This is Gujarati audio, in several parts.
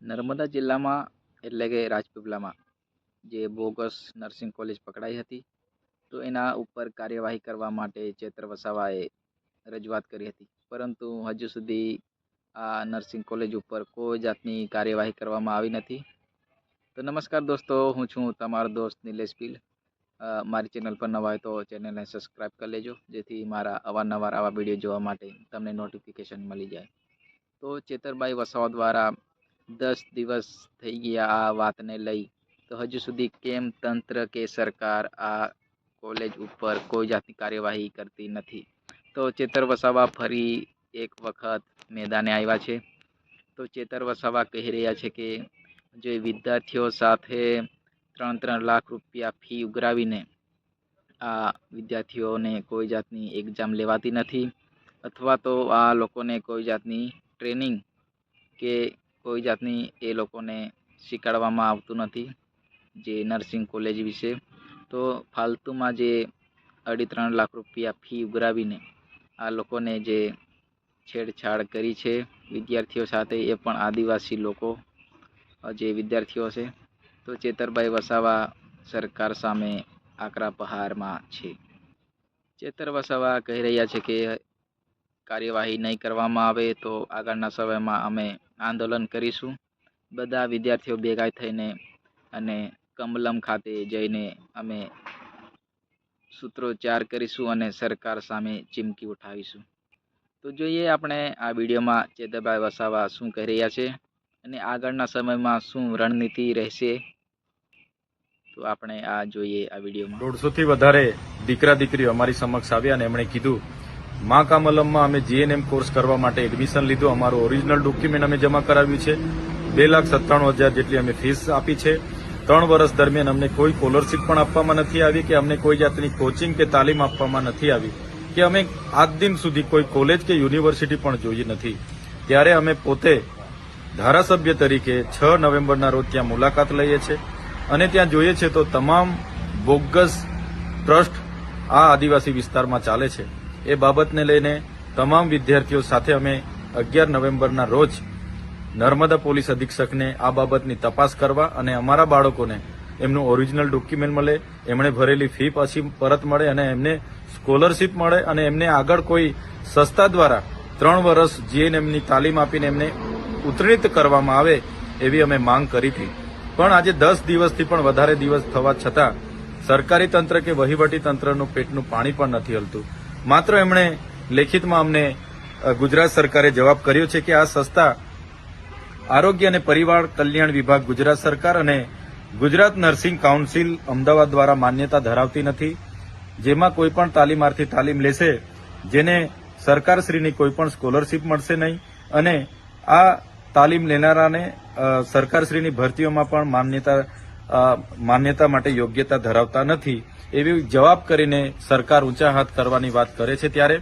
નર્મદા જિલ્લામાં, એટલે કે રાજપીપળામાં, જે બોગસ નર્સિંગ કોલેજ પકડાઈ હતી, તો એના ઉપર કાર્યવાહી કરવા માટે ચેતર વસાવાએ રજૂઆત કરી હતી. પરંતુ હજુ સુધી આ નર્સિંગ કોલેજ ઉપર કોઈ જાતની કાર્યવાહી કરવામાં આવી નથી. તો નમસ્કાર દોસ્તો, હું છું તમારો દોસ્ત નિલેશ પીલ. મારી ચેનલ પર નવા હોય તો ચેનલને સબસ્ક્રાઈબ કરી લેજો, જેથી મારા અવારનવાર આવા વીડિયો જોવા માટે તમને નોટિફિકેશન મળી જાય. તો ચેતરભાઈ વસાવા દ્વારા દસ દિવસ થઈ ગયા આ વાતને લઈ. તો હજુ સુધી કેમ તંત્ર કે સરકાર આ કોલેજ ઉપર કોઈ જાતની કાર્યવાહી કરતી નથી? તો ચેતર વસાવા ફરી એક વખત મેદાને આવ્યા છે. તો ચેતર વસાવા કહી રહ્યા છે કે, જે વિદ્યાર્થીઓ સાથે ત્રણ ત્રણ લાખ રૂપિયા ફી ઉઘરાવીને આ વિદ્યાર્થીઓને કોઈ જાતની એક્ઝામ લેવાતી નથી. અથવા તો આ લોકોને કોઈ જાતની ટ્રેનિંગ કે કોઈ જાતની એ લોકોને શીખવાડવામાં આવતું નથી, જે નર્સિંગ કોલેજ વિશે. તો ફાલતુમાં જે અઢી ત્રણ લાખ રૂપિયા ફી ઉઘરાવીને આ લોકોને જે છેડછાડ કરી છે, વિદ્યાર્થીઓ સાથે એ પણ આદિવાસી લોકો, જે વિદ્યાર્થીઓ છે. તો ચેતરભાઈ વસાવા સરકાર સામે આકરા પહારમાં છે. ચેતર વસાવા કહી રહ્યા છે કે કાર્યવાહી નહીં કરવામાં આવે તો આગળના સમયમાં અમે આંદોલન કરીશું. બધા વિદ્યાર્થીઓ ભેગા થઈને અને કમલમ ખાતે જઈને અમે સૂત્રોચ્ચાર કરીશું અને સરકાર સામે ચીમકી ઉઠાવીશું. તો જોઈએ આપણે આ વિડીયોમાં ચેતરભાઈ વસાવા શું કહી રહ્યા છે અને આગળના સમયમાં શું રણનીતિ રહેશે. તો આપણે આ જોઈએ આ વિડીયોમાં. દોઢસો થી વધારે દીકરા દીકરીઓ અમારી સમક્ષ આવ્યા અને એમણે કીધું મા કામલમમાં અમે જીએનએમ કોર્સ કરવા માટે એડમિશન લીધું. અમારું ઓરિજિનલ ડોક્યુમેન્ટ અમે જમા કરાવ્યું છે. બે લાખ સત્તાણું હજાર જેટલી અમે ફીસ આપી છે. ત્રણ વર્ષ દરમિયાન અમને કોઈ સ્કોલરશીપ પણ આપવામાં નથી આવી કે અમને કોઈ જાતની કોચિંગ કે તાલીમ આપવામાં નથી આવી કે અમે આજ દિન સુધી કોઈ કોલેજ કે યુનિવર્સિટી પણ જોઈ નથી. ત્યારે અમે પોતે ધારાસભ્ય તરીકે છ નવેમ્બરના રોજ ત્યાં મુલાકાત લઈએ છીએ અને ત્યાં જોઈએ છે તો તમામ બોગસ ટ્રસ્ટ આ આદિવાસી વિસ્તારમાં ચાલે છે. એ બાબતને લઈને તમામ વિદ્યાર્થીઓ સાથે અમે અગિયાર નવેમ્બરના રોજ નર્મદા પોલીસ અધિક્ષકને આ બાબતની તપાસ કરવા અને અમારા બાળકોને એમનું ઓરિજિનલ ડોક્યુમેન્ટ મળે, એમણે ભરેલી ફી પાછી પરત મળે અને એમને સ્કોલરશીપ મળે અને એમને આગળ કોઈ સંસ્થા દ્વારા ત્રણ વર્ષ જીએનએમની તાલીમ આપીને એમને ઉત્તીર્ણિત કરવામાં આવે એવી અમે માંગ કરી હતી. પણ આજે દસ દિવસથી પણ વધારે દિવસ થવા છતાં સરકારી તંત્ર કે વહીવટી તંત્રનું પેટનું પાણી પણ નથી હલતું. માત્ર એમણે લેખિતમાં અમને ગુજરાત સરકારે જવાબ કર્યો છે કે આ સંસ્થા આરોગ્ય અને પરિવાર કલ્યાણ વિભાગ ગુજરાત સરકાર અને ગુજરાત નર્સિંગ કાઉન્સિલ અમદાવાદ દ્વારા માન્યતા ધરાવતી નથી, જેમાં કોઈપણ તાલીમાર્થી તાલીમ લેશે, જેને સરકારશ્રીની કોઈપણ સ્કોલરશીપ મળશે નહીં અને આ તાલીમ લેનારાને સરકારશ્રીની ભરતીઓમાં પણ માન્યતા માન્યતા માટે યોગ્યતા ધરાવતા નથી એવી જવાબ કરીને સરકાર ઊંચા હાથ કરવાની વાત કરે છે ત્યારે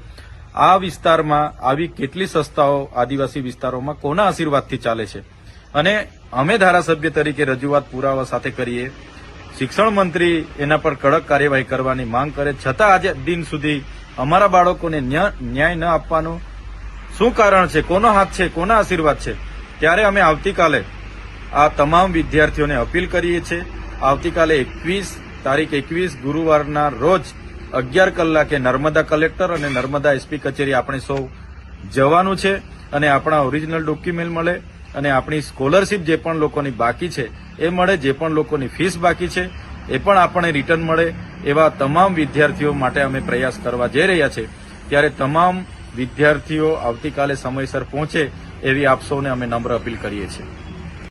આ વિસ્તારમાં આવી કેટલી સંસ્થાઓ આદિવાસી વિસ્તારોમાં કોના આશીર્વાદથી ચાલે છે? અને અમે ધારાસભ્ય તરીકે રજૂઆત પુરાવા સાથે કરીએ. શિક્ષણ મંત્રી એના પર કડક કાર્યવાહી કરવાની માંગ કરે. છતાં આજે દિન સુધી અમારા બાળકોને ન્યાય ન આપવાનું શું કારણ છે? કોનો હાથ છે? કોના આશીર્વાદ છે? ત્યારે અમે આવતીકાલે આ તમામ વિદ્યાર્થીઓને અપીલ કરીએ છીએ. આવતીકાલે એકવીસ તારીખ એકવીસ ગુરુવારના રોજ અગિયાર કલાકે નર્મદા કલેક્ટર અને નર્મદા એસપી કચેરી આપણે સૌ જવાનું છે અને આપણા ઓરિજિનલ ડોક્યુમેન્ટ મળે અને આપણી સ્કોલરશીપ જે પણ લોકોની બાકી છે એ મળે, જે પણ લોકોની ફીસ બાકી છે એ પણ આપણને રિટર્ન મળે એવા તમામ વિદ્યાર્થીઓ માટે અમે પ્રયાસ કરવા જઈ રહ્યા છે. ત્યારે તમામ વિદ્યાર્થીઓ આવતીકાલે સમયસર પહોંચે એવી આપ સૌને અમે નમ્ર અપીલ કરીએ છીએ.